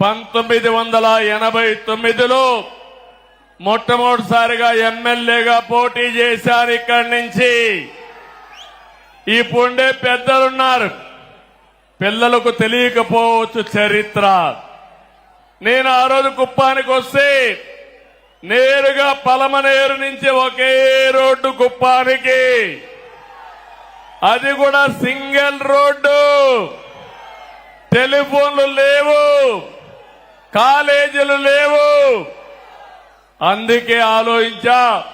పంతొమ్మిది వందల ఎనభై తొమ్మిదిలో మొట్టమొదటిసారిగా ఎమ్మెల్యేగా పోటీ చేశారు ఇక్కడి నుంచి. ఇప్పుడే పెద్దలున్నారు. పిల్లలకు తెలియకపోవచ్చు చరిత్ర. నేను ఆ రోజు కుప్పానికి వస్తే నేరుగా పలమనేరు నుంచి ఒకే రోడ్డు కుప్పానికి. అది కూడా సింగిల్ రోడ్డు. టెలిఫోన్లు లేవు. కాలేజీలు లేవు. అందుకే ఆలోచించా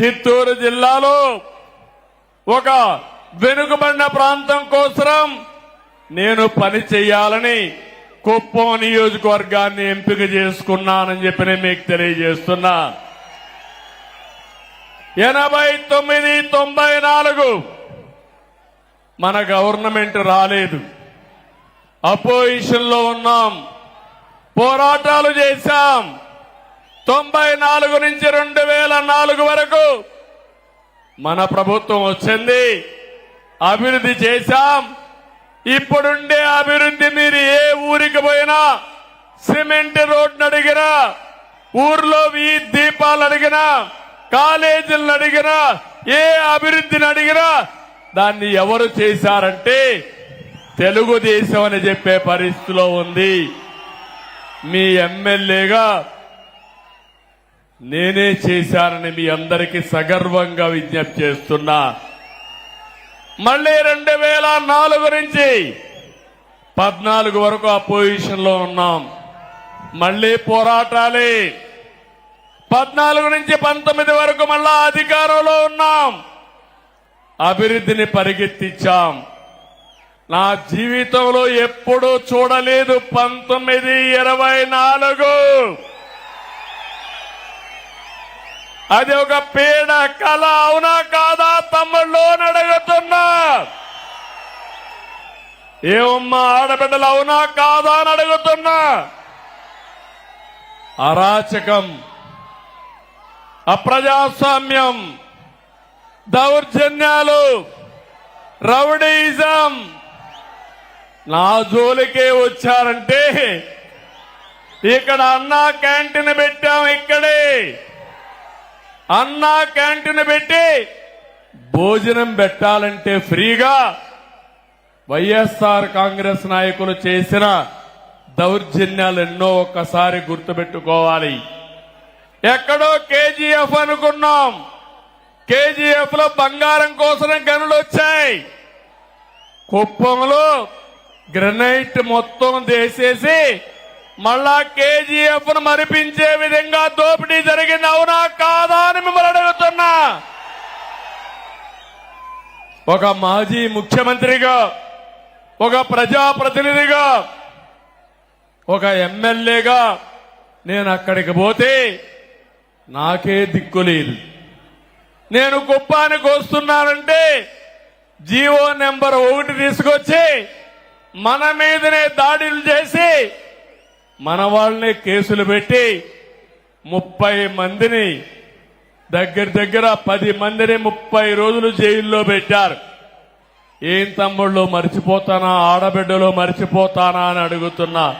చిత్తూరు జిల్లాలో ఒక వెనుకబడిన ప్రాంతం కోసం నేను పని చేయాలని కుప్పం నియోజకవర్గాన్ని ఎంపిక చేసుకున్నానని చెప్పి నేను మీకు తెలియజేస్తున్నా. ఎనభై తొమ్మిది తొంభై నాలుగు మన గవర్నమెంట్ రాలేదు. అపోజిషన్లో ఉన్నాం. పోరాటాలు చేశాం. తొంభై నాలుగు నుంచి రెండు వేల నాలుగు వరకు మన ప్రభుత్వం వచ్చింది. అభివృద్ధి చేశాం. ఇప్పుడుండే అభివృద్ధి మీరు ఏ ఊరికి పోయినా సిమెంట్ రోడ్ను అడిగినా ఊర్లో ఈ దీపాలు అడిగినా కాలేజీలను అడిగినా ఏ అభివృద్ధిని అడిగినా దాన్ని ఎవరు చేశారంటే తెలుగుదేశం అని చెప్పే పరిస్థితిలో ఉంది. మీ ఎమ్మెల్యేగా నేనే చేశానని మీ అందరికీ సగర్వంగా విజ్ఞప్తి చేస్తున్నా. మళ్ళీ రెండు వేల నాలుగు నుంచి పద్నాలుగు వరకు అపోజిషన్లో ఉన్నాం. మళ్ళీ పోరాటాలే. పద్నాలుగు నుంచి పంతొమ్మిది వరకు మళ్ళా అధికారంలో ఉన్నాం. అభివృద్ధిని పరిగెత్తించాం. నా జీవితంలో ఎప్పుడూ చూడలేదు పంతొమ్మిది ఇరవై నాలుగు. అది ఒక పీడ కళ అవునా కాదా తమ్ముళ్ళు అడుగుతున్నా. ఏమమ్మా ఆడబిడ్డలు అవునా కాదా అని అడుగుతున్నా. అరాచకం అప్రజాస్వామ్యం దౌర్జన్యాలు రౌడీజం నా జోలికే వచ్చారంటే ఇక్కడ అన్నా క్యాంటీన్ పెట్టాం ఇక్కడే. అన్నా క్యాంటీన్ పెట్టి భోజనం పెట్టాలంటే ఫ్రీగా వైఎస్ఆర్ కాంగ్రెస్ నాయకులు చేసిన దౌర్జన్యాలు ఎన్నో ఒక్కసారి గుర్తుపెట్టుకోవాలి. ఎక్కడో కేజీఎఫ్ అనుకున్నాం. కేజీఎఫ్లో బంగారం కోసం గనులు వచ్చాయి కుప్పంలో గ్రనైట్ మొత్తం దేసేసి మళ్ళా కేజీఎఫ్ను మరిపించే విధంగా దోపిడీ జరిగింది. అవునా కాదా అని మిమ్మల్ని అడుగుతున్నా. ఒక మాజీ ముఖ్యమంత్రిగా ఒక ప్రజాప్రతినిధిగా ఒక ఎమ్మెల్యేగా నేను అక్కడికి పోతే నాకే దిక్కు లేదు. నేను కుప్పానికి వస్తున్నానంటే జీవో నెంబర్ ఒకటి తీసుకొచ్చి మన మీదనే దాడులు చేసి మన వాళ్ళనే కేసులు పెట్టి ముప్పై మందిని దగ్గర దగ్గర పది మందిని ముప్పై రోజులు జైల్లో పెట్టారు. ఏం తమ్ముళ్ళు మర్చిపోతానా? ఆడబిడ్డలో మర్చిపోతానా అని అడుగుతున్నా.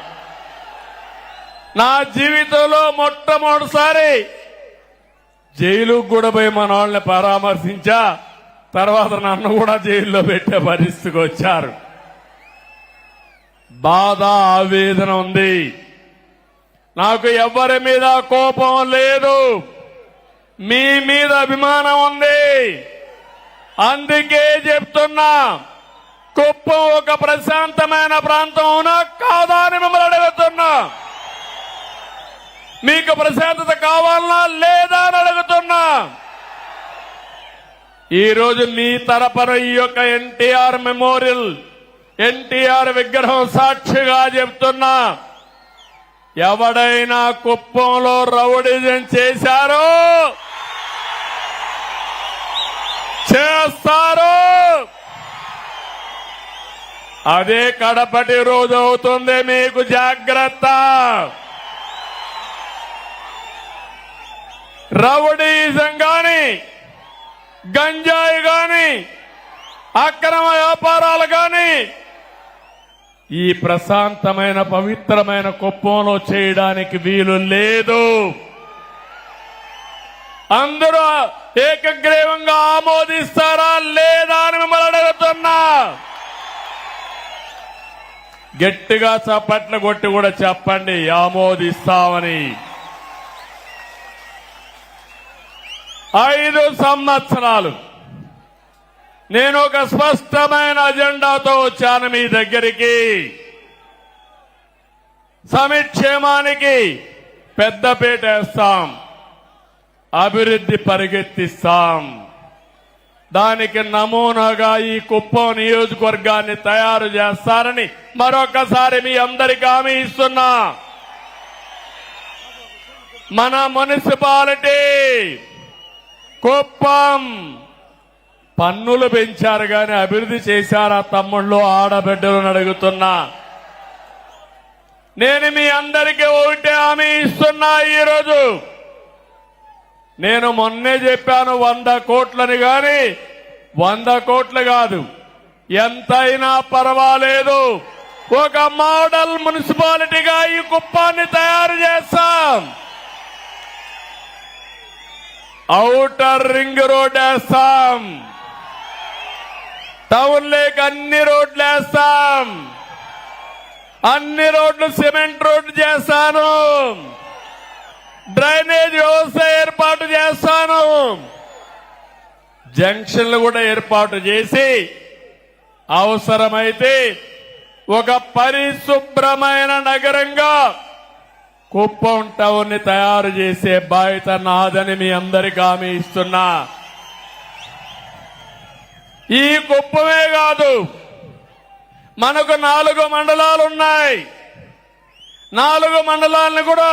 నా జీవితంలో మొట్టమొదటిసారి జైలుకు కూడా పోయి మన వాళ్ళని పరామర్శించా. తర్వాత నన్ను కూడా జైల్లో పెట్టే పరిస్థితికి వచ్చారు. బాధ ఆవేదన ఉంది. నాకు ఎవరి మీద కోపం లేదు. మీ మీద అభిమానం ఉంది. అందుకే చెప్తున్నా కుప్పం ఒక ప్రశాంతమైన ప్రాంతం అవునా కాదా అని మిమ్మల్ని అడుగుతున్నా. మీకు ప్రశాంతత కావాలన్నా లేదా అని అడుగుతున్నా. ఈరోజు మీ తరపున ఈ యొక్క ఎన్టీఆర్ మెమోరియల్ ఎన్టీఆర్ విగ్రహం సాక్షిగా చెప్తున్నా ఎవడైనా కుప్పంలో రౌడిజం చేశారో చేస్తారు. అదే కడపటి రోజు అవుతుంది మీకు జాగ్రత్త. రౌడీజం గాని గంజాయి గాని అక్రమ వ్యాపారాలు గాని ఈ ప్రశాంతమైన పవిత్రమైన కుప్పంలో చేయడానికి వీలు లేదు. అందరూ ఏకగ్రీవంగా ఆమోదిస్తారా లేదా అని మిమ్మల్ని అడుగుతున్నా. గట్టిగా చప్పట్లు కొట్టి కూడా చెప్పండి ఆమోదిస్తామని. ఐదు సంవత్సరాలు నేను ఒక స్పష్టమైన అజెండాతో వచ్చాను మీ దగ్గరికి. సమిక్షేమానికి పెద్దపీట వేస్తాం. అభివృద్ధి పరిగెత్తిస్తాం. దానికి నమూనాగా ఈ కుప్పం నియోజకవర్గాన్ని తయారు చేస్తారని మరొకసారి మీ అందరికీ హామీ ఇస్తున్నా. మన మున్సిపాలిటీ కుప్పం పన్నులు పెంచారు కానీ అభివృద్ధి చేశారా తమ్ముళ్ళు? ఆడబిడ్డలను అడుగుతున్నా. నేను మీ అందరికీ ఒకటే హామీ ఇస్తున్నా ఈరోజు. నేను మొన్నే చెప్పాను వంద కోట్లని గాని వంద కోట్లు కాదు. ఎంతైనా పర్వాలేదు. ఒక మోడల్ మున్సిపాలిటీగా ఈ కుప్పాన్ని తయారు చేస్తాం. ఔటర్ రింగ్ రోడ్ వేస్తాం. టౌన్ లేక అన్ని రోడ్లు వేస్తాం. అన్ని రోడ్లు సిమెంట్ రోడ్లు చేస్తాను. డ్రైనేజ్ వ్యవస్థ ఏర్పాటు చేస్తాను. జంక్షన్లు కూడా ఏర్పాటు చేసి అవసరమైతే ఒక పరిశుభ్రమైన నగరంగా కుప్పం టౌన్ని తయారు చేసే బాధ్యత నాదని మీ అందరికీ హామీ ఇస్తున్నా. ఈ కుప్పమే కాదు. మనకు నాలుగు మండలాలు ఉన్నాయి నాలుగు మండలాలను కూడా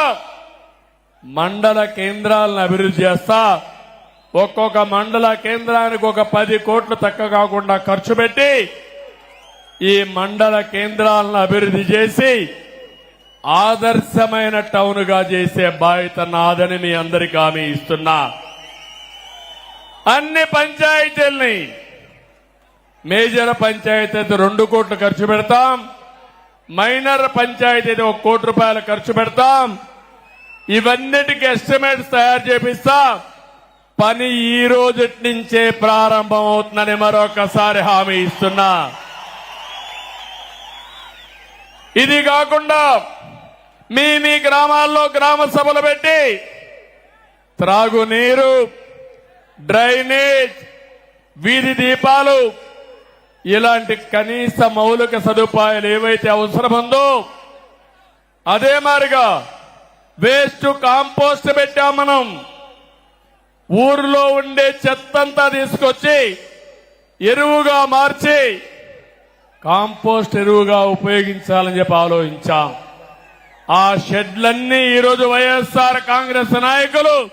మండల కేంద్రాలను అభివృద్ధి చేస్తా. ఒక్కొక్క మండల కేంద్రానికి ఒక పది కోట్లు తక్కువ కాకుండా ఖర్చు పెట్టి ఈ మండల కేంద్రాలను అభివృద్ధి చేసి ఆదర్శమైన టౌన్గా చేసే బాధ్యత నాదని మీ అందరికీ హామీ ఇస్తున్నా. అన్ని పంచాయతీల్ని మేజర్ పంచాయతీ అయితే రెండు కోట్లు ఖర్చు పెడతాం. మైనర్ పంచాయతీ అయితే ఒక కోటి రూపాయలు ఖర్చు పెడతాం. ఇవన్నిటికి ఎస్టిమేట్స్ తయారు చేపిస్తా. పని ఈ రోజు నుంచే ప్రారంభం అవుతుందని మరొకసారి హామీ ఇస్తున్నా. ఇది కాకుండా మీ మీ గ్రామాల్లో గ్రామ సభలు పెట్టి త్రాగునీరు డ్రైనేజ్ వీధి దీపాలు ఇలాంటి కనీస మౌలిక సదుపాయాలు ఏవైతే అవసరముందో అదే మారిగా వేస్ట్ కాంపోస్ట్ పెట్టాం మనం. ఊరిలో ఉండే చెత్తంతా తీసుకొచ్చి ఎరువుగా మార్చి కాంపోస్ట్ ఎరువుగా ఉపయోగించాలని చెప్పి ఆలోచించాం. ఆ షెడ్లన్నీ ఈరోజు వైఎస్ఆర్ కాంగ్రెస్ నాయకులు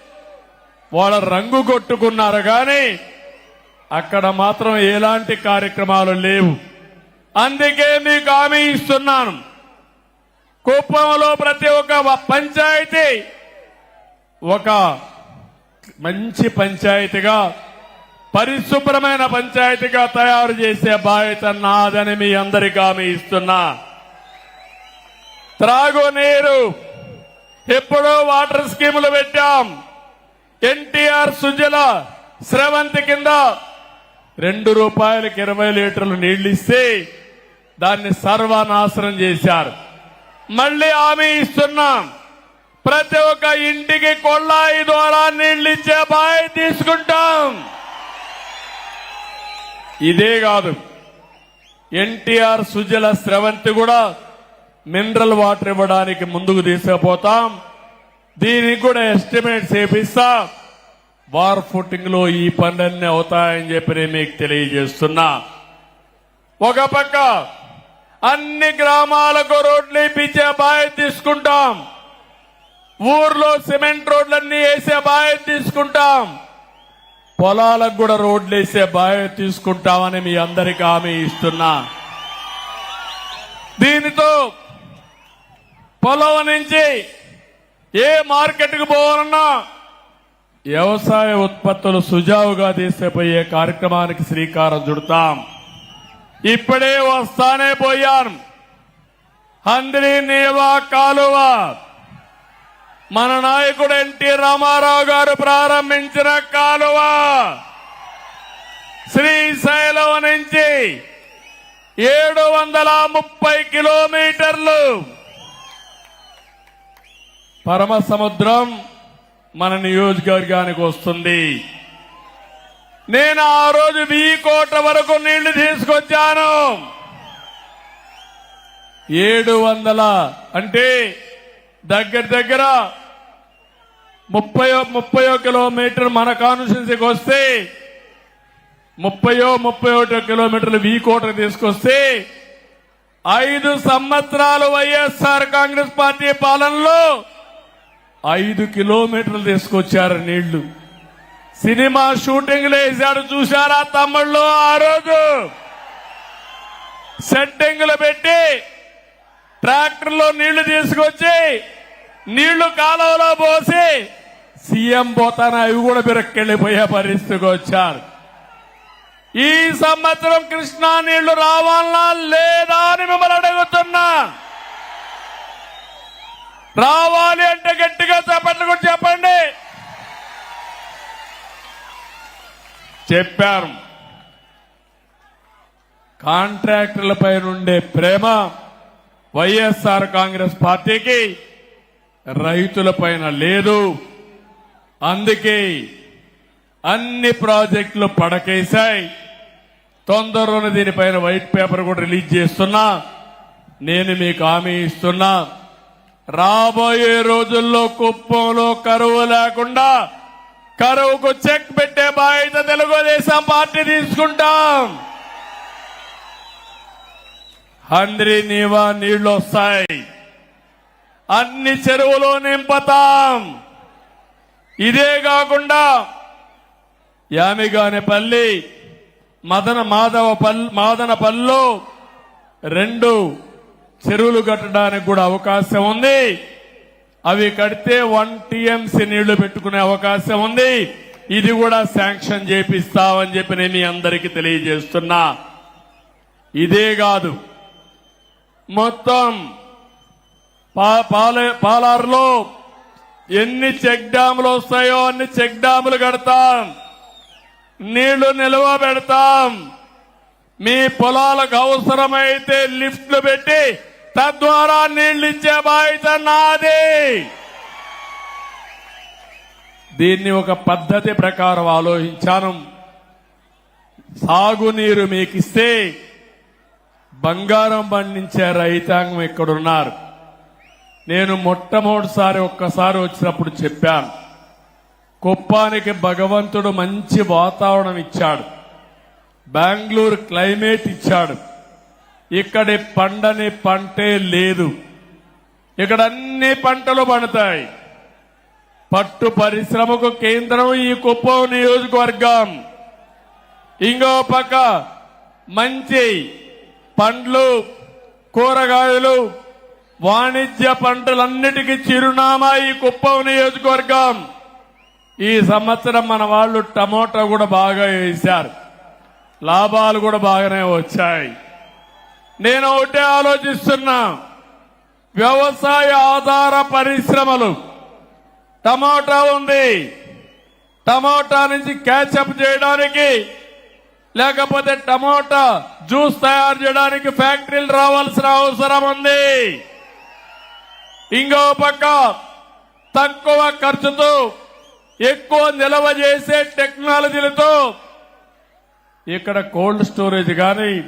వాళ్ళ రంగు కొట్టుకున్నారు కానీ అక్కడ మాత్రం ఎలాంటి కార్యక్రమాలు లేవు. అందుకే మీకు హామీ ఇస్తున్నాను. కుప్పంలో ప్రతి ఒక్క పంచాయతీ ఒక మంచి పంచాయతీగా పరిశుభ్రమైన పంచాయతీగా తయారు చేసే బాధ్యత నాదని మీ అందరికీ హామీ ఇస్తున్నా. త్రాగునీరు ఎప్పుడో వాటర్ స్కీములు పెట్టాం. ఎన్టీఆర్ సుజల స్రవంతి కింద రెండు రూపాయలకు ఇరవై లీటర్లు నీళ్ళు ఇస్తే దాన్ని సర్వనాశనం చేశారు. మళ్ళీ హామీ ఇస్తున్నాం. ప్రతి ఒక్క ఇంటికి కొళ్ళాయి ద్వారా నీళ్ళు ఇచ్చే బాయ్ తీసుకుంటాం. ఇదే కాదు ఎన్టీఆర్ సుజల స్రవంతి కూడా మినరల్ వాటర్ ఇవ్వడానికి ముందుకు తీసుకుపోతాం. దీనికి కూడా ఎస్టిమేట్ చేపిస్తాం వార్ ఫుటింగ్లో ఈ పనులన్నీ అవుతాయని చెప్పి మీకు తెలియజేస్తున్నా. ఒక పక్క అన్ని గ్రామాలకు రోడ్లు ఇప్పించే బాధ్యత తీసుకుంటాం. ఊర్లో సిమెంట్ రోడ్లన్నీ వేసే బాధ్యత తీసుకుంటాం. పొలాలకు కూడా రోడ్లు వేసే బాధ్యత తీసుకుంటామని మీ అందరికీ హామీ ఇస్తున్నా. దీనితో పొలం నుంచి ఏ మార్కెట్కు పోవాలన్నా వ్యవసాయ ఉత్పత్తులు సుజావుగా తీసేపోయే కార్యక్రమానికి శ్రీకారం చుడతాం. ఇప్పుడే వస్తానే పోయాను హంద్రి నీవా కాలువ. మన నాయకుడు ఎన్టీ రామారావు గారు ప్రారంభించిన కాలువ. శ్రీశైలం నుంచి ఏడు వందల ముప్పై కిలోమీటర్లు. పరమ సముద్రం మన నియోజకవర్గానికి వస్తుంది. నేను ఆ రోజు వెయ్యి కోట్ల వరకు నీళ్ళు తీసుకొచ్చాను. ఏడు వందల అంటే దగ్గర దగ్గర ముప్పయో ముప్పయో కిలోమీటర్ మన కాన్స్టిట్యున్సీకి వస్తే ముప్పయో ముప్పై ఒకటో కిలోమీటర్లు వీ కోట తీసుకొస్తే ఐదు సంవత్సరాలు వైఎస్ఆర్ కాంగ్రెస్ పార్టీ పాలనలో ఐదు కిలోమీటర్లు తీసుకొచ్చారు నీళ్ళు. సినిమా షూటింగ్లు వేశాడు చూశారా తమ్ముళ్ళు ఆ రోజు సెట్టింగ్లు పెట్టి ట్రాక్టర్లో నీళ్ళు తీసుకొచ్చి నీళ్ళు కాలువలో పోసి సీఎం పోతాన? అవి కూడా బిరక్కెళ్ళిపోయే పరిస్థితికి వచ్చారు. ఈ సంవత్సరం కృష్ణా నీళ్ళు రావాలా లేదా అని మిమ్మల్ని అడుగుతున్నా. రావాలి అంటే గట్టిగా చెప్పండి కూడా చెప్పండి. చెప్పారు. కాంట్రాక్టర్లపై నుండే ప్రేమ వైఎస్ఆర్ కాంగ్రెస్ పార్టీకి రైతులపైన లేదు. అందుకే అన్ని ప్రాజెక్టులు పడకేశాయి. తొందరలోనే దీనిపైన వైట్ పేపర్ కూడా రిలీజ్ చేస్తున్నా. నేను మీకు హామీ ఇస్తున్నా. రాబోయే రోజుల్లో కుప్పంలో కరువు లేకుండా కరువుకు చెక్ పెట్టే బాధ్యత తెలుగుదేశం పార్టీ తీసుకుంటాం. హంద్రి నీవా నీళ్ళు వస్తాయి. అన్ని చెరువులు నింపుతాం. ఇదే కాకుండా యామిగానిపల్లి మదన మాధవ పల్ మాదనపల్లిలో రెండు చెరువులు కట్టడానికి కూడా అవకాశం ఉంది. అవి కడితే వన్ టీఎంసీ నీళ్ళు పెట్టుకునే అవకాశం ఉంది. ఇది కూడా శాంక్షన్ చేపిస్తామని చెప్పి నేను మీ అందరికీ తెలియజేస్తున్నా. ఇదే కాదు. మొత్తం పా- పాల- పాలారులో ఎన్ని చెక్ డ్యాములు వస్తాయో అన్ని చెక్ డ్యాములు కడతాం. నీళ్ళు నిల్వ పెడతాం. మీ పొలాలకు అవసరమైతే లిఫ్ట్లు పెట్టి తద్వారా నీళ్ళు బాధ్యత నాది. దీన్ని ఒక పద్ధతి ప్రకారం ఆలోచించాను. సాగునీరు మీకు ఇస్తే బంగారం పండించే రైతాంగం ఇక్కడున్నారు. నేను మొట్టమొదటిసారి ఒక్కసారి వచ్చినప్పుడు చెప్పాను. కుప్పానికి భగవంతుడు మంచి వాతావరణం ఇచ్చాడు. బెంగళూరు క్లైమేట్ ఇచ్చాడు. ఇక్కడి పండని పంటే లేదు. ఇక్కడ అన్ని పంటలు పండుతాయి. పట్టు పరిశ్రమకు కేంద్రం ఈ కుప్పం నియోజకవర్గం. ఇంకో పక్క మంచి పండ్లు కూరగాయలు వాణిజ్య పంటలన్నిటికీ చిరునామా ఈ కుప్పం నియోజకవర్గం. ఈ సంవత్సరం మన వాళ్ళు టమోటా కూడా బాగా వేశారు. లాభాలు కూడా బాగానే వచ్చాయి. నేను ఒకటే ఆలోచిస్తున్నా. వ్యవసాయ ఆధార పరిశ్రమలు. టమాటా ఉంది. టమాటా నుంచి క్యాచప్ చేయడానికి లేకపోతే టమోటా జ్యూస్ తయారు చేయడానికి ఫ్యాక్టరీలు రావాల్సిన అవసరం ఉంది. ఇంకో పక్క తక్కువ ఖర్చుతో ఎక్కువ నిల్వ చేసే టెక్నాలజీలతో ఇక్కడ కోల్డ్ స్టోరేజ్ కానీ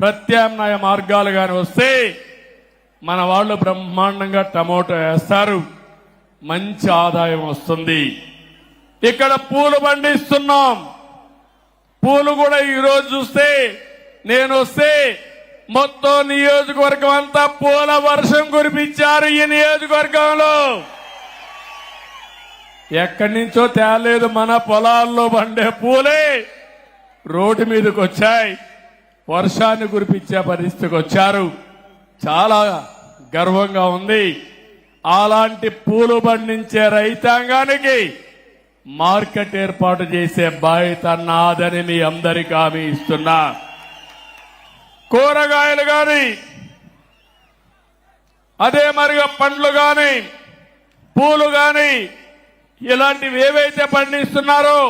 ప్రత్యామ్నాయ మార్గాలు కానీ వస్తే మన వాళ్ళు బ్రహ్మాండంగా టమోటా వేస్తారు. మంచి ఆదాయం వస్తుంది. ఇక్కడ పూలు పండిస్తున్నాం. పూలు కూడా ఈరోజు చూస్తే నేను వస్తే మొత్తం నియోజకవర్గం అంతా పూల వర్షం కురిపించారు ఈ నియోజకవర్గంలో. ఎక్కడి నుంచో తేలేదు మన పొలాల్లో పండే పూలే రోడ్డు మీదకి వచ్చాయి. వర్షాన్ని కురిపించే పరిస్థితికి వచ్చారు. చాలా గర్వంగా ఉంది. అలాంటి పూలు పండించే రైతాంగానికి మార్కెట్ ఏర్పాటు చేసే బాధ్యత నాదని మీ అందరికీ హామీ ఇస్తున్నా. కూరగాయలు కానీ అదే మరిగా పండ్లు కానీ పూలు కానీ ఇలాంటివి ఏవైతే పండిస్తున్నారో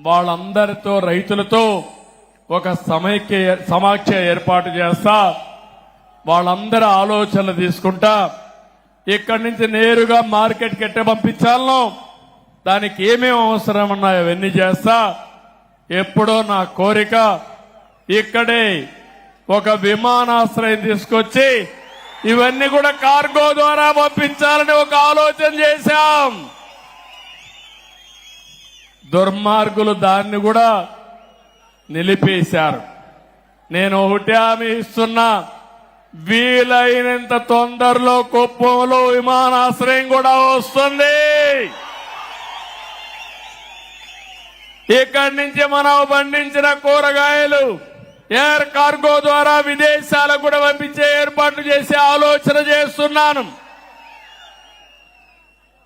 వాళ్ళందరితో రైతులతో ఒక సమైక్య సమాఖ్య ఏర్పాటు చేస్తా. వాళ్ళందరి ఆలోచనలు తీసుకుంటా. ఇక్కడి నుంచి నేరుగా మార్కెట్కి ఎట్ట పంపించాలనో దానికి ఏమేమి అవసరం ఉన్నాయో అవన్నీ చేస్తా. ఎప్పుడో నా కోరిక ఇక్కడే ఒక విమానాశ్రయం తీసుకొచ్చి ఇవన్నీ కూడా కార్గో ద్వారా పంపించాలని ఒక ఆలోచన చేశాం. దుర్మార్గులు దాన్ని కూడా నిలిపేశారు. నేను ఒకటి హామీ ఇస్తున్నా వీలైనంత తొందరలో కుప్పంలో విమానాశ్రయం కూడా వస్తుంది. ఇక్కడి నుంచి మనం పండించిన కూరగాయలు ఎయిర్ కార్గో ద్వారా విదేశాలకు కూడా పంపించే ఏర్పాట్లు చేసే ఆలోచన చేస్తున్నాను.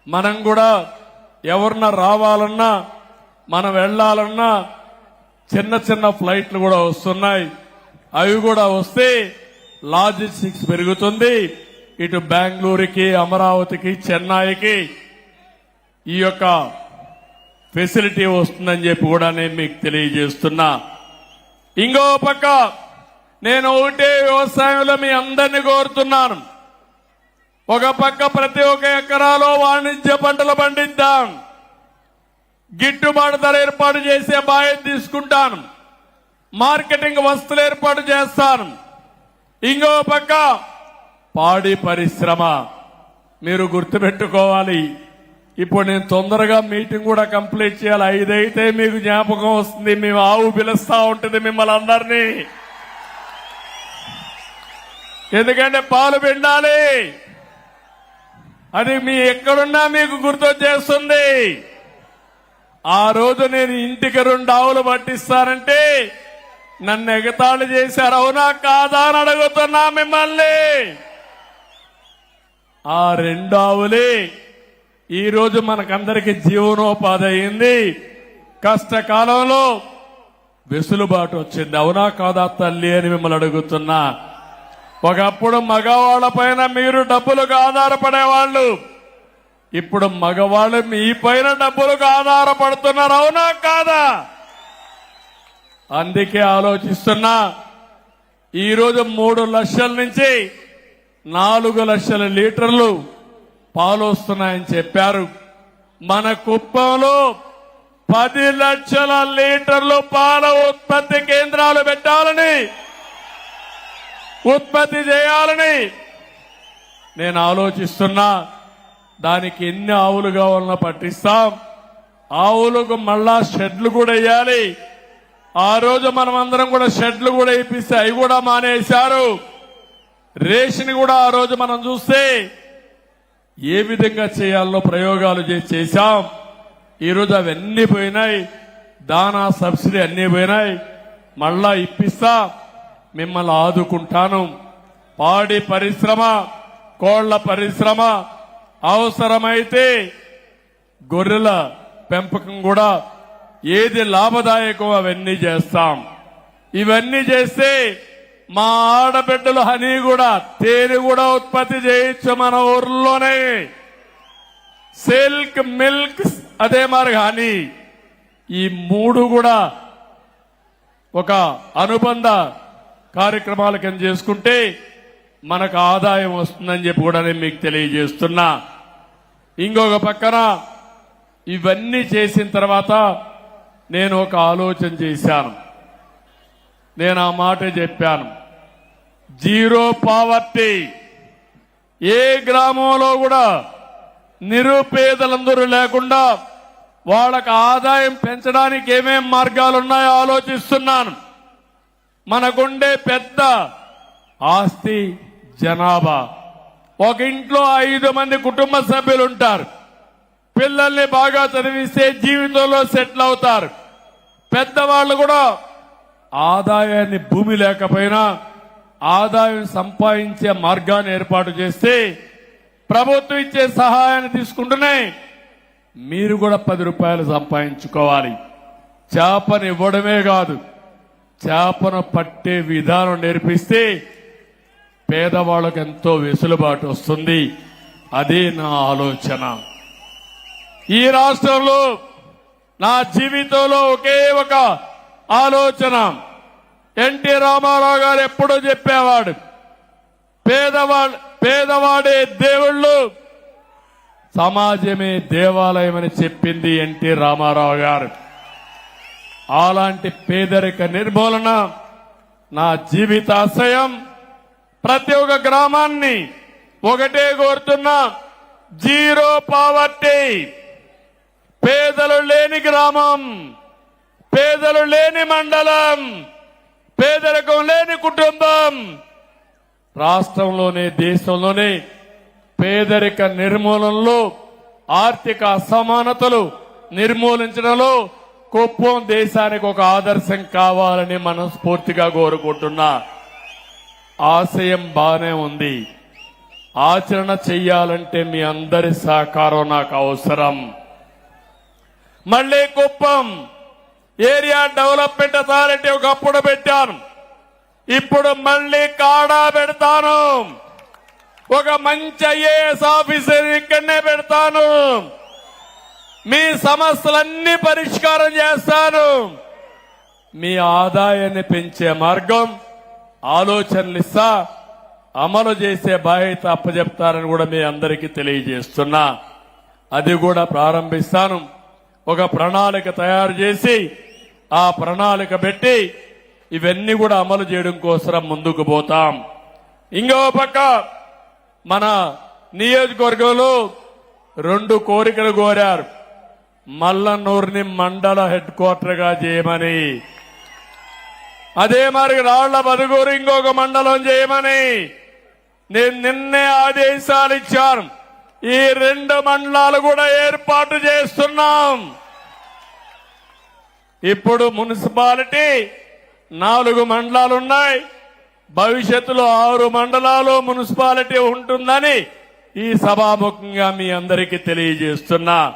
మనం కూడా ఎవరన్నా రావాలన్నా మనం వెళ్ళాలన్నా చిన్న చిన్న ఫ్లైట్లు కూడా వస్తున్నాయి. అవి కూడా వస్తే లాజిస్టిక్స్ పెరుగుతుంది. ఇటు బెంగళూరుకి అమరావతికి చెన్నైకి ఈ యొక్క ఫెసిలిటీ వస్తుందని చెప్పి కూడా నేను మీకు తెలియజేస్తున్నా. ఇంకో పక్క నేను ఒకటే వ్యవసాయంలో మీ అందరినీ కోరుతున్నాను. ఒక పక్క ప్రతి ఒక్క ఎకరాలో వాణిజ్య పంటలు పండిద్దాం. గిట్టుబాటు ధర ఏర్పాటు చేసే బాధ్యత తీసుకుంటాను. మార్కెటింగ్ వస్తువులు ఏర్పాటు చేస్తాను. ఇంకో పక్క పాడి పరిశ్రమ. మీరు గుర్తుపెట్టుకోవాలి. ఇప్పుడు నేను తొందరగా మీటింగ్ కూడా కంప్లీట్ చేయాలి. ఐదైతే మీకు జ్ఞాపకం వస్తుంది. మేము ఆవు పిలుస్తా ఉంటుంది మిమ్మల్ని అందరినీ. ఎందుకంటే పాలు పిండాలి. అది మీ ఎక్కడున్నా మీకు గుర్తొచ్చేస్తుంది. ఆ రోజు నేను ఇంటికి రెండు ఆవులు పట్టిస్తానంటే నన్ను ఎగతాళి చేశారు. అవునా కాదా అని అడుగుతున్నా మిమ్మల్ని. ఆ రెండు ఆవులే ఈరోజు మనకందరికి జీవనోపాధి అయింది. కష్టకాలంలో వెసులుబాటు వచ్చింది. అవునా కాదా తల్లి అని మిమ్మల్ని అడుగుతున్నా. ఒకప్పుడు మగవాళ్ళ పైన మీరు డబ్బులకు ఆధారపడేవాళ్ళు. ఇప్పుడు మగవాళ్ళు మీ పైన డబ్బులకు ఆధారపడుతున్నారు అవునా కాదా? అందుకే ఆలోచిస్తున్నా ఈరోజు మూడు లక్షల నుంచి నాలుగు లక్షల లీటర్లు పాలు వస్తున్నాయని చెప్పారు. మన కుప్పంలో పది లక్షల లీటర్లు పాల ఉత్పత్తి కేంద్రాలు పెట్టాలని ఉత్పత్తి చేయాలని నేను ఆలోచిస్తున్నా. దానికి ఎన్ని ఆవులు కావాలన్నా పట్టిస్తాం. ఆవులకు మళ్ళా షెడ్లు కూడా వేయాలి. ఆ రోజు మనం అందరం కూడా షెడ్లు కూడా ఇప్పిస్తే అవి కూడా మానేశారు. రేషన్ కూడా ఆ రోజు మనం చూస్తే ఏ విధంగా చేయాలో ప్రయోగాలు చేశాం. ఈరోజు అవన్నీ పోయినాయి. దానా సబ్సిడీ అన్నీ పోయినాయి. మళ్ళా ఇప్పిస్తా. మిమ్మల్ని ఆదుకుంటాను. పాడి పరిశ్రమ కోళ్ళ పరిశ్రమ అవసరమైతే గొర్రెల పెంపకం కూడా ఏది లాభదాయకం అవన్నీ చేస్తాం. ఇవన్నీ చేస్తే మా ఆడబిడ్డలు హనీ కూడా తేనె కూడా ఉత్పత్తి చేయొచ్చు మన ఊర్లోనే. సిల్క్ మిల్క్ అదే మరి హనీ. ఈ మూడు కూడా ఒక అనుబంధ కార్యక్రమాల కింద చేసుకుంటే మనకు ఆదాయం వస్తుందని చెప్పి కూడా నేను మీకు తెలియజేస్తున్నా. ఇంకొక పక్కన ఇవన్నీ చేసిన తర్వాత నేను ఒక ఆలోచన చేశాను. నేను ఆ మాట చెప్పాను. Zero poverty. ఏ గ్రామంలో కూడా నిరుపేదలందరూ లేకుండా వాళ్ళకి ఆదాయం పెంచడానికి ఏమేం మార్గాలు ఉన్నాయో ఆలోచిస్తున్నాను. మనకుండే పెద్ద ఆస్తి జనాభా. ఒక ఇంట్లో ఐదు మంది కుటుంబ సభ్యులు ఉంటారు. పిల్లల్ని బాగా చదివిస్తే జీవితంలో సెటిల్ అవుతారు. పెద్దవాళ్ళు కూడా ఆదాయాన్ని భూమి లేకపోయినా ఆదాయం సంపాదించే మార్గాన్ని ఏర్పాటు చేస్తే ప్రభుత్వం ఇచ్చే సహాయాన్ని తీసుకుంటూనే మీరు కూడా పది రూపాయలు సంపాదించుకోవాలి. చేపను ఇవ్వడమే కాదు చేపను పట్టే విధానం నేర్పిస్తే పేదవాళ్ళకు ఎంతో వెసులుబాటు వస్తుంది. అదే నా ఆలోచన. ఈ రాష్ట్రంలో నా జీవితంలో ఒకే ఒక ఆలోచన. ఎన్టీ రామారావు గారు ఎప్పుడో చెప్పేవాడు పేదవాడు పేదవాడే దేవుళ్ళు సమాజమే దేవాలయం అని చెప్పింది ఎన్టీ రామారావు గారు. అలాంటి పేదరిక నిర్మూలన నా జీవితాశయం. ప్రతి ఒక్క గ్రామాన్ని ఒకటే కోరుతున్నా జీరో పావర్టీ. పేదలు లేని గ్రామం పేదలు లేని మండలం పేదరికం లేని కుటుంబం. రాష్ట్రంలోనే దేశంలోనే పేదరిక నిర్మూలనలో ఆర్థిక అసమానతలు నిర్మూలించడంలో కుప్పం దేశానికి ఒక ఆదర్శం కావాలని మనస్ఫూర్తిగా కోరుకుంటున్నా. ఆశయం బానే ఉంది. ఆచరణ చెయ్యాలంటే మీ అందరి సహకారం నాకు అవసరం. మళ్ళీ కుప్పం. ఏరియా డెవలప్మెంట్ అథారిటీ ఒకప్పుడు పెట్టాను ఇప్పుడు మళ్ళీ కాడా పెడతాను. ఒక మంచి ఐఏఎస్ ఆఫీసర్ ఇక్కడనే పెడతాను. మీ సమస్యలన్నీ పరిష్కారం చేస్తాను. మీ ఆదాయాన్ని పెంచే మార్గం. ఆలోచనలు ఇస్తా అమలు చేసే బాధ్యత అప్పచెప్తారని కూడా మీ అందరికీ తెలియజేస్తున్నా. అది కూడా ప్రారంభిస్తాను. ఒక ప్రణాళిక తయారు చేసి ఆ ప్రణాళిక పెట్టి ఇవన్నీ కూడా అమలు చేయడం కోసం ముందుకు పోతాం. ఇంకో పక్క మన నియోజకవర్గంలో రెండు కోరికలు కోరారు. మల్లన్నూరుని మండల హెడ్ క్వార్టర్గా చేయమని. అదే మరి రాళ్ళ బదుగూరు ఇంకొక మండలం చేయమని నేను నిన్నే ఆదేశాలు ఇచ్చాను. ఈ రెండు మండలాలు కూడా ఏర్పాటు చేస్తున్నాం. ఇప్పుడు మున్సిపాలిటీ నాలుగు మండలాలు ఉన్నాయి. భవిష్యత్తులో ఆరు మండలాలు మున్సిపాలిటీ ఉంటుందని ఈ సభాముఖంగా మీ అందరికీ తెలియజేస్తున్నా.